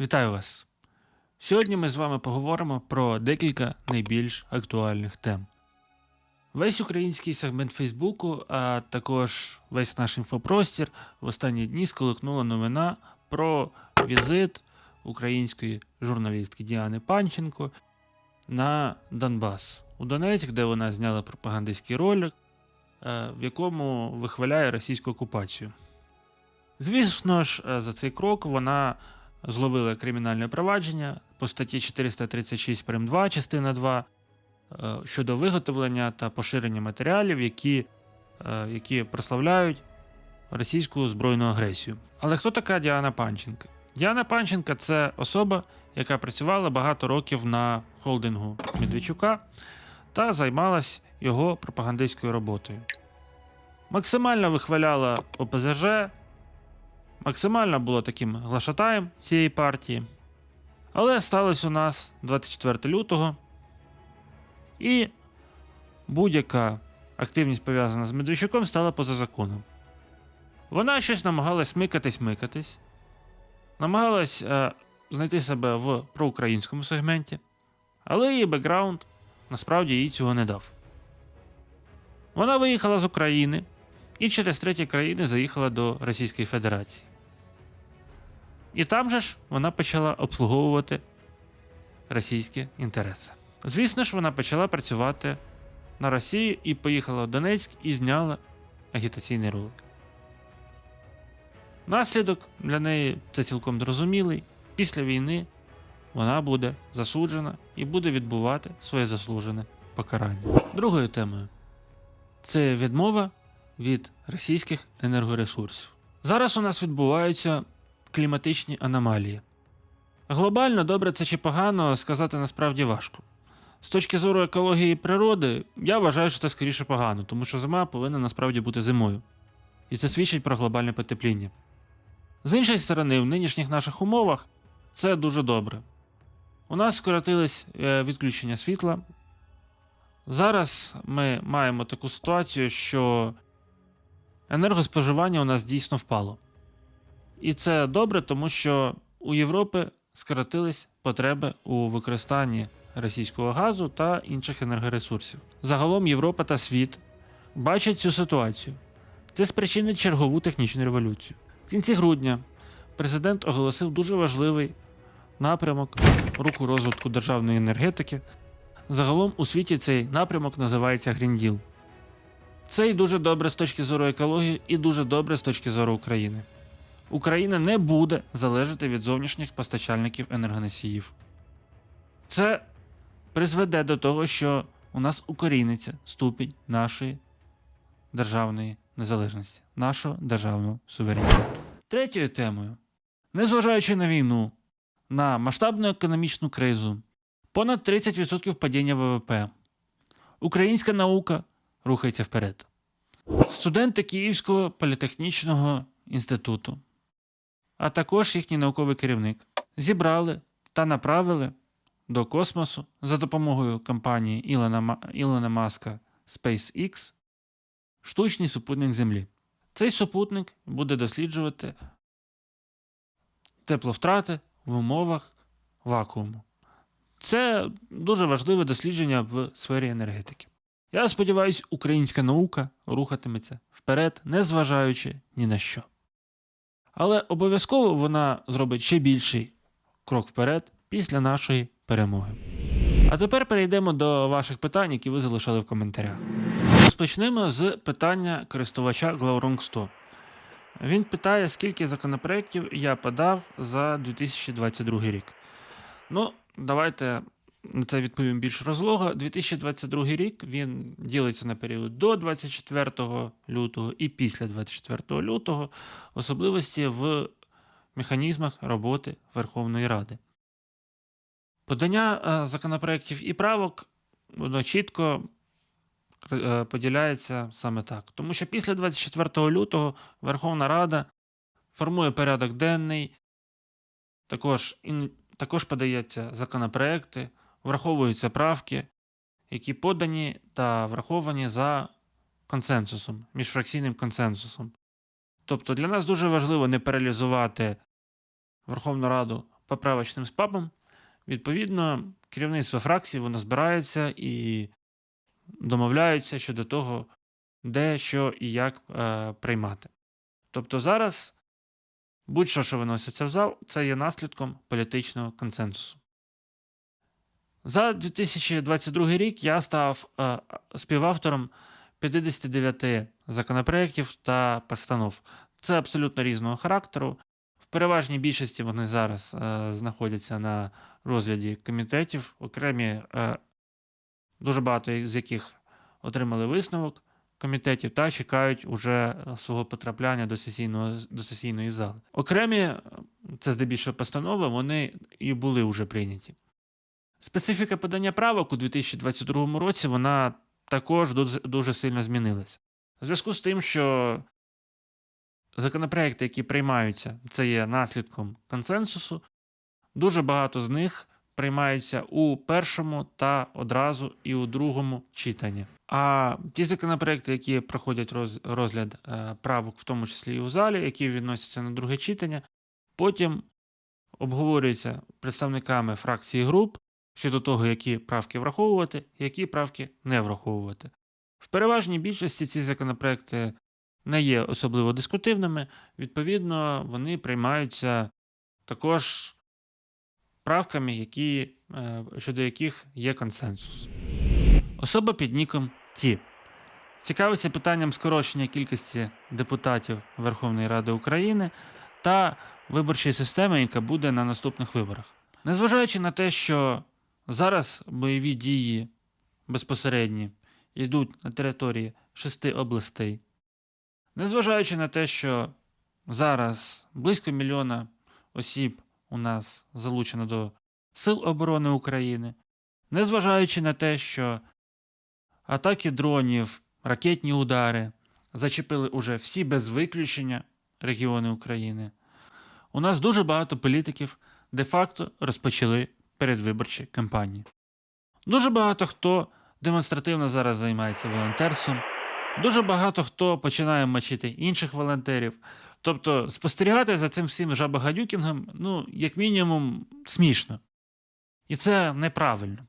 Вітаю вас! Сьогодні ми з вами поговоримо про декілька найбільш актуальних тем. Весь український сегмент Фейсбуку, а також весь наш інфопростір в останні дні сколихнула новина про візит української журналістки Діани Панченко на Донбас у Донецьк, де вона зняла пропагандистський ролик, е, в якому вихваляє російську окупацію. Звісно ж, е, за цей крок вона зловила кримінальне провадження по статті 436 прим 2, частина 2 е, щодо виготовлення та поширення матеріалів, які, е, які прославляють російську збройну агресію. Але хто така Діана Панченка? Діана Панченка це особа, яка працювала багато років на холдингу Медведчука та займалась його пропагандистською роботою. Максимально вихваляла ОПЗЖ, максимально було таким глашатаєм цієї партії. Але сталося у нас 24 лютого, і будь-яка активність пов'язана з Медведчуком стала поза законом. Вона щось намагалась микатись, микатись, намагалась е, знайти себе в проукраїнському сегменті, але її бекграунд насправді їй цього не дав. Вона виїхала з України і через треті країни заїхала до Російської Федерації. І там же ж вона почала обслуговувати російські інтереси. Звісно ж, вона почала працювати на Росію і поїхала в Донецьк і зняла агітаційний ролик. Наслідок для неї це цілком зрозумілий. Після війни вона буде засуджена і буде відбувати своє заслужене покарання. Другою темою це відмова від російських енергоресурсів. Зараз у нас відбуваються кліматичні аномалії. Глобально добре це чи погано сказати насправді важко. З точки зору екології природи, я вважаю, що це скоріше погано, тому що зима повинна насправді бути зимою. І це свідчить про глобальне потепління. З іншої сторони, в нинішніх наших умовах це дуже добре. У нас скоротились е, відключення світла. Зараз ми маємо таку ситуацію, що енергоспоживання у нас дійсно впало. І це добре, тому що у Європи скоротились потреби у використанні російського газу та інших енергоресурсів. Загалом Європа та світ бачать цю ситуацію. Це спричинить чергову технічну революцію. В кінці грудня президент оголосив дуже важливий напрямок руку розвитку державної енергетики. Загалом у світі цей напрямок називається Deal. Це і дуже добре з точки зору екології, і дуже добре з точки зору України. Україна не буде залежати від зовнішніх постачальників енергоносіїв. Це призведе до того, що у нас укоріниться ступінь нашої державної незалежності, нашого державного суверенітету. Третьою темою, незважаючи на війну, на масштабну економічну кризу, понад 30% падіння ВВП, українська наука рухається вперед. Студенти Київського політехнічного інституту, а також їхній науковий керівник, зібрали та направили до космосу за допомогою компанії Ілона, Ілона Маска SpaceX штучний супутник Землі. Цей супутник буде досліджувати тепловтрати в умовах вакууму. Це дуже важливе дослідження в сфері енергетики. Я сподіваюся, українська наука рухатиметься вперед, незважаючи ні на що. Але обов'язково вона зробить ще більший крок вперед після нашої перемоги. А тепер перейдемо до ваших питань, які ви залишали в коментарях. Розпочнемо з питання користувача Glaurung 100. Він питає, скільки законопроєктів я подав за 2022 рік. Ну, давайте це відповім більш розлого. 2022 рік він ділиться на період до 24 лютого і після 24 лютого, особливості в механізмах роботи Верховної Ради. Подання е, законопроєктів і правок воно чітко е, поділяється саме так. Тому що після 24 лютого Верховна Рада формує порядок денний, також, також подаються законопроекти, враховуються правки, які подані та враховані за консенсусом, міжфракційним консенсусом. Тобто для нас дуже важливо не паралізувати Верховну Раду поправочним спабом. Відповідно, керівництво фракції воно збирається і домовляються щодо того, де, що і як е, приймати. Тобто зараз будь-що, що виноситься в зал, це є наслідком політичного консенсусу. За 2022 рік я став е, співавтором 59 законопроєктів та постанов. Це абсолютно різного характеру. В переважній більшості вони зараз е, знаходяться на розгляді комітетів, окремі е, дуже багато з яких отримали висновок комітетів та чекають уже свого потрапляння до сесійного до сесійної зали. Окремі, це здебільшого постанови, вони і були вже прийняті. Специфіка подання правок у 2022 році вона також дуже, сильно змінилася. У зв'язку з тим, що законопроекти, які приймаються, це є наслідком консенсусу, дуже багато з них приймається у першому та одразу і у другому читанні. А ті законопроекти, які проходять розгляд е, правок, в тому числі і у залі, які відносяться на друге читання, потім обговорюються представниками фракції груп щодо того, які правки враховувати, які правки не враховувати. В переважній більшості ці законопроекти не є особливо дискутивними, відповідно, вони приймаються також правками, які, е, щодо яких є консенсус. Особа під ніком Ті. Цікавиться питанням скорочення кількості депутатів Верховної Ради України та виборчої системи, яка буде на наступних виборах. Незважаючи на те, що зараз бойові дії безпосередні йдуть на території шести областей, незважаючи на те, що зараз близько мільйона осіб у нас залучено до Сил оборони України, незважаючи на те, що атаки дронів, ракетні удари зачепили уже всі без виключення регіони України. У нас дуже багато політиків де-факто розпочали передвиборчі кампанії. Дуже багато хто демонстративно зараз займається волонтерством, дуже багато хто починає мочити інших волонтерів. Тобто спостерігати за цим всім жабагадюкінгом, ну, як мінімум, смішно. І це неправильно.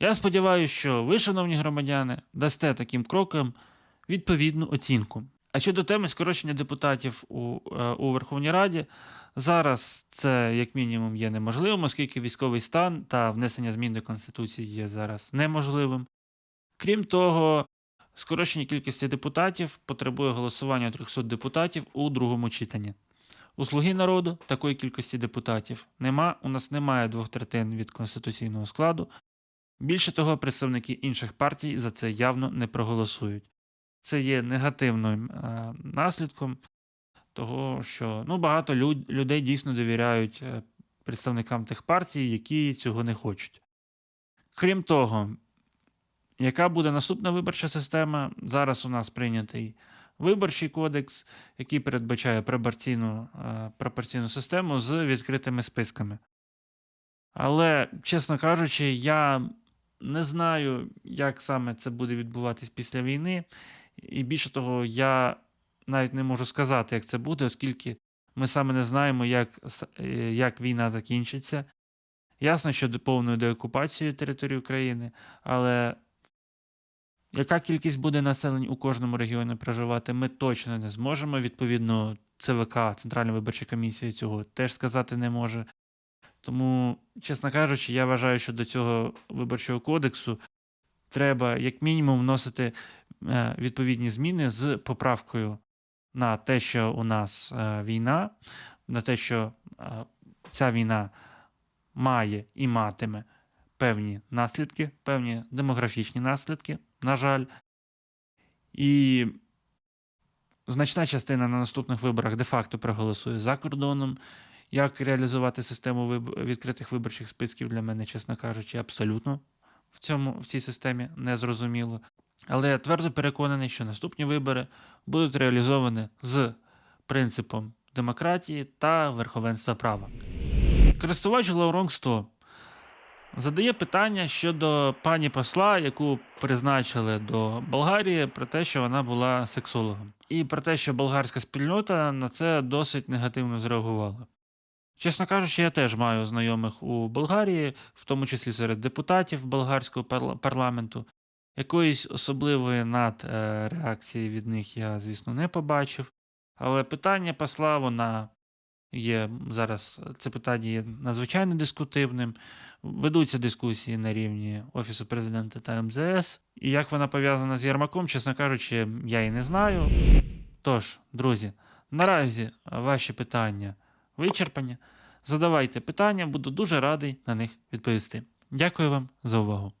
Я сподіваюся, що ви, шановні громадяни, дасте таким крокам відповідну оцінку. А щодо теми скорочення депутатів у, е, у Верховній Раді, зараз це як мінімум є неможливим, оскільки військовий стан та внесення змін до Конституції є зараз неможливим. Крім того, скорочення кількості депутатів потребує голосування 300 депутатів у другому читанні. У Слуги народу такої кількості депутатів нема. У нас немає двох третин від конституційного складу. Більше того, представники інших партій за це явно не проголосують. Це є негативним е, наслідком того, що ну, багато люд, людей дійсно довіряють е, представникам тих партій, які цього не хочуть. Крім того, яка буде наступна виборча система? Зараз у нас прийнятий виборчий кодекс, який передбачає пропорційну, е, пропорційну систему з відкритими списками. Але, чесно кажучи, я не знаю, як саме це буде відбуватись після війни. І більше того, я навіть не можу сказати, як це буде, оскільки ми саме не знаємо, як, е, як війна закінчиться. Ясно, що до повною деокупацією території України, але яка кількість буде населення у кожному регіоні проживати, ми точно не зможемо. Відповідно, ЦВК, Центральна виборча комісія, цього теж сказати не може. Тому, чесно кажучи, я вважаю, що до цього виборчого кодексу треба, як мінімум, вносити е, відповідні зміни з поправкою на те, що у нас е, війна, на те, що е, ця війна має і матиме певні наслідки, певні демографічні наслідки, на жаль. І значна частина на наступних виборах де-факто проголосує за кордоном. Як реалізувати систему відкритих виборчих списків для мене, чесно кажучи, абсолютно в цьому в цій системі не зрозуміло. Але я твердо переконаний, що наступні вибори будуть реалізовані з принципом демократії та верховенства права. Користувач Лауронг 100 задає питання щодо пані посла, яку призначили до Болгарії, про те, що вона була сексологом, і про те, що болгарська спільнота на це досить негативно зреагувала. Чесно кажучи, я теж маю знайомих у Болгарії, в тому числі серед депутатів болгарського парламенту. Якоїсь особливої надреакції від них я, звісно, не побачив. Але питання посла, вона є зараз, це питання є надзвичайно дискутивним. Ведуться дискусії на рівні Офісу президента та МЗС. І як вона пов'язана з Єрмаком, чесно кажучи, я і не знаю. Тож, друзі, наразі ваші питання вичерпані. Задавайте питання, буду дуже радий на них відповісти. Дякую вам за увагу.